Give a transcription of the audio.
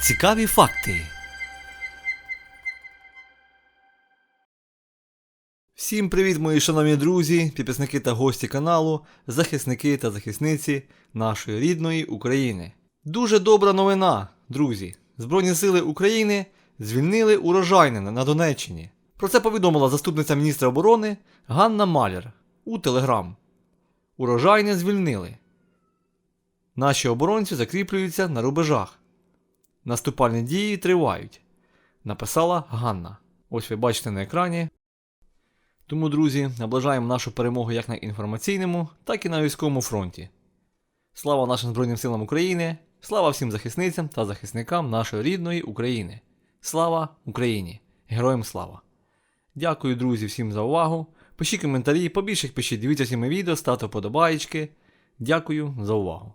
Цікаві факти. Всім привіт, мої шановні друзі, підписники та гості каналу, захисники та захисниці нашої рідної України. Дуже добра новина, друзі. Збройні сили України звільнили урожайнина на Донеччині. Про це повідомила заступниця міністра оборони Ганна Маляр у Телеграм. Урожайне звільнили. Наші оборонці закріплюються на рубежах. Наступальні дії тривають, написала Ганна. Ось ви бачите на екрані. Тому, друзі, наближаємо нашу перемогу як на інформаційному, так і на військовому фронті. Слава нашим Збройним силам України! Слава всім захисницям та захисникам нашої рідної України! Слава Україні! Героям слава! Дякую, друзі, всім за увагу. Пишіть коментарі, побільше пишіть, дивіться всі мої відео, ставте вподобаєчки. Дякую за увагу.